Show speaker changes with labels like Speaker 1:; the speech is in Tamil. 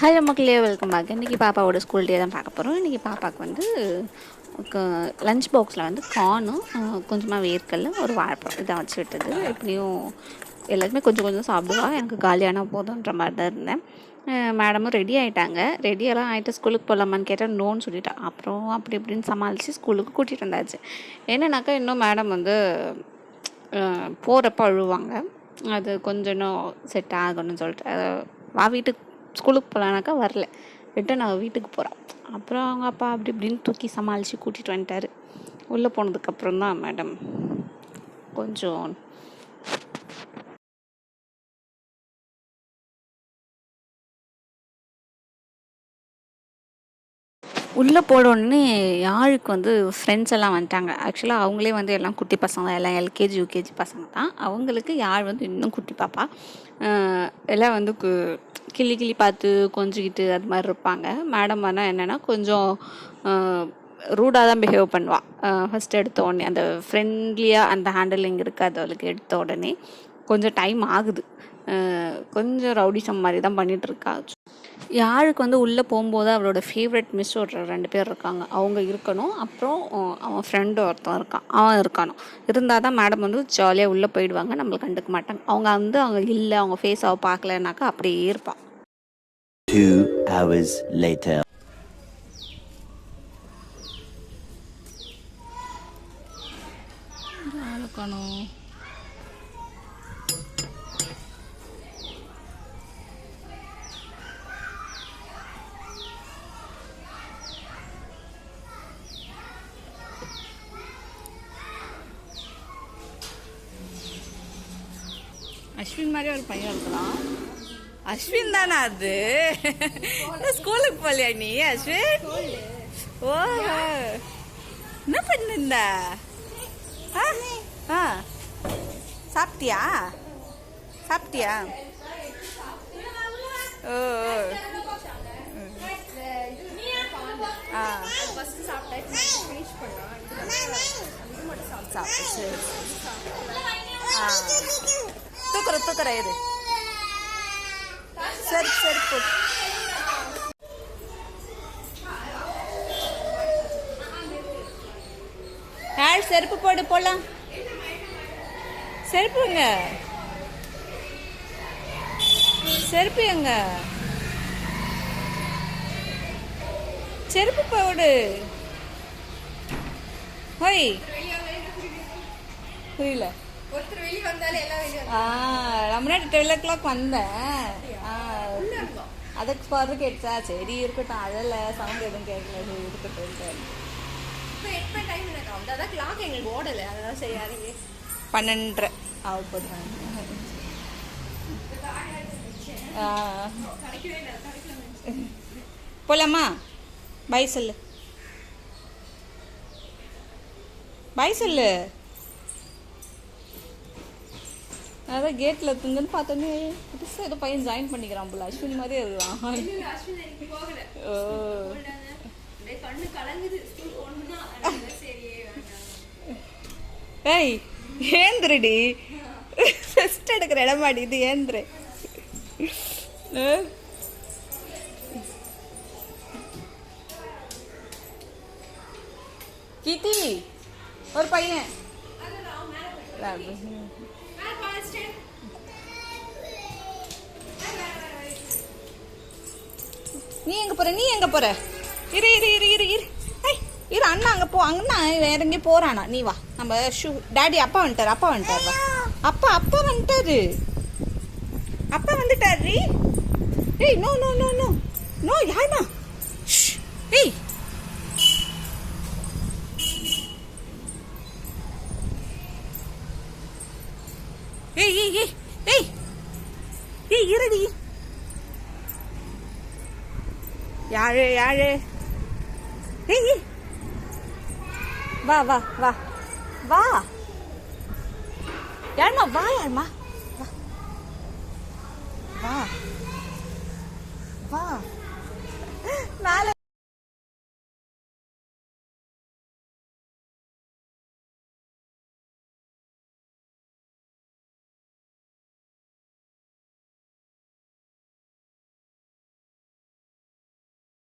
Speaker 1: ஹலோ மக்களே வெல்கம் பேக் இன்றைக்கி பாப்பாவோட ஸ்கூல் டே தான் பார்க்க போகிறோம் இன்றைக்கி பாப்பாவுக்கு வந்து லஞ்ச் பாக்ஸில் வந்து கார்னும் கொஞ்சமாக வேர்க்கல்ல ஒரு வாழைப்பழம் இதை வச்சு விட்டது. எப்படியும் எல்லாருமே கொஞ்சம் கொஞ்சம் சாப்பிடுவா. எனக்கு காலியான போதுன்ற மாதிரி தான் இருந்தேன். மேடமும் ரெடி ஆகிட்டாங்க ரெடியெல்லாம் ஆகிட்டு ஸ்கூலுக்கு போகலாமான்னு கேட்டால் நோன்னு சொல்லிட்டான் அப்புறம் அப்படி இப்படின்னு சமாளித்து ஸ்கூலுக்கு கூட்டிகிட்டு வந்தாச்சு. என்னன்னாக்கா இன்னும் மேடம் வந்து போகிறப்ப அழுவாங்க. அது கொஞ்சம் இன்னும் செட் ஆகணும்னு சொல்லிட்டு வா வீட்டுக்கு ஸ்கூலுக்கு போகலானாக்கா வரல. ரிட்டன் அவள் வீட்டுக்கு போகிறான் அப்புறம் அவங்க அப்பா அப்படி இப்படின்னு தூக்கி சமாளித்து கூட்டிகிட்டு வந்துட்டார். உள்ளே போனதுக்கப்புறம் தான் மேடம் கொஞ்சம் உள்ளே போனோடனே யாழுக்கு வந்து ஃப்ரெண்ட்ஸ் எல்லாம் வந்துட்டாங்க. ஆக்சுவலாக அவங்களே வந்து எல்லாம் குட்டி பசங்க எல்லாம் எல்கேஜி யூகேஜி பசங்க தான். அவங்களுக்கு யாழ் வந்து இன்னும் குட்டி பாப்பா? எல்லாம் வந்து கிளி கிளி பார்த்து கொஞ்சிக்கிட்டு அது மாதிரி இருப்பாங்க. மேடம் ஆனால் என்னென்னா கொஞ்சம் ரூடாக தான் பிஹேவ் பண்ணுவாள் ஃபஸ்ட் எடுத்த உடனே அந்த ஃப்ரெண்ட்லியாக அந்த ஹேண்டலிங் இருக்காது அவளுக்கு எடுத்த உடனே. கொஞ்சம் டைம் ஆகுது. கொஞ்சம் ரவுடிசம் மாதிரி தான் பண்ணிகிட்ருக்கா யாருக்கு வந்து உள்ளே போகும்போது அவளோட ஃபேவரட் மிஸ் ஒரு ரெண்டு பேர் இருக்காங்க. அவங்க இருக்கணும். அப்புறம் அவன் ஃப்ரெண்டு ஒருத்தன் இருக்கான். அவன் இருக்கானோ. இருந்தால் தான் மேடம் வந்து ஜாலியாக உள்ளே போயிடுவாங்க. நம்மளை கண்டுக்க மாட்டாங்க. அவங்க வந்து அவங்க இல்லை அவங்க ஃபேஸ் அவள் பார்க்கலனாக்கா அப்படியே இருப்பான்
Speaker 2: Two hours later.
Speaker 1: காணும் அஸ்வின் மாதிரி ஒரு பையன் இருக்கலாம் அஸ்வின் தானே அது? ஸ்கூலுக்கு போகலையா நீ அஸ்வின்? ஓ என்ன பண்ணிருந்த? ஆ ஆ. சாப்பிட்டியா? சாப்பிட்டியா? ஓ ஆ. சாப்பிட்டு சரி ஆ. தூக்குற தூக்குற இரு சரி சரி யாழ் செருப்பு போடு போலாம். செருப்புங்க செருப்பு எங்க? செருப்பு போடு. ஹோய். புரியல.
Speaker 3: ஒருத்தர் வெளியே வந்தாலே எல்லாம் வெளியே
Speaker 1: ஆ நம்ம டுவெல் ஓ கிளாக் வந்தேன். அதுக்கு பாரு கேட்டுச்சா சரி இருக்கட்டும் அதில் சவுண்ட் எதுவும் கேட்கல இருக்கட்டும்
Speaker 3: இப்போ எட்டு டைம் எனக்கு ஆகுது அதான் கிளாக் எங்களுக்கு ஓடலை அதெல்லாம் செய்யாதீங்க
Speaker 1: பன்னெண்டரை ஆக ஆ போலாமா பாய் சொல்லு பாய் சொல்லு அதான் கேட்டில் இருக்குங்கன்னு பார்த்தோன்னே புதுசாக ஏதோ பையன் ஜாயின் பண்ணிக்கிறான் போல. அஸ்வின் மாதிரியே இருக்கான். ஓ. ஏய் ஏந்திரடி. ஃபஸ்ட் எடுக்கிற இடமாடி இது ஏந்திரு. கீர்த்தி ஒரு பையன். நீ எங்க போற? நீ எங்க போற? இரு இரு இரு இரு இரு. இரு அண்ணா அங்க போ. அண்ணா வேற எங்கேயும் போறானா? நீ வா. நம்ம ஷூ டாடி அப்பா வந்துட்டாரு அப்பா வந்துட்டாரு வா. அப்பா அப்பா வந்துட்டாரு. அப்பா வந்துட்டாரு. ஏய் no no no no no யாருமா? ஏய். ஏய் ஏய் ஏய் ஏய். ஏய் இருடி. யாரு யாரு ஏய் ஏய். வா வா வா. வா. யாருமா வா யாருமா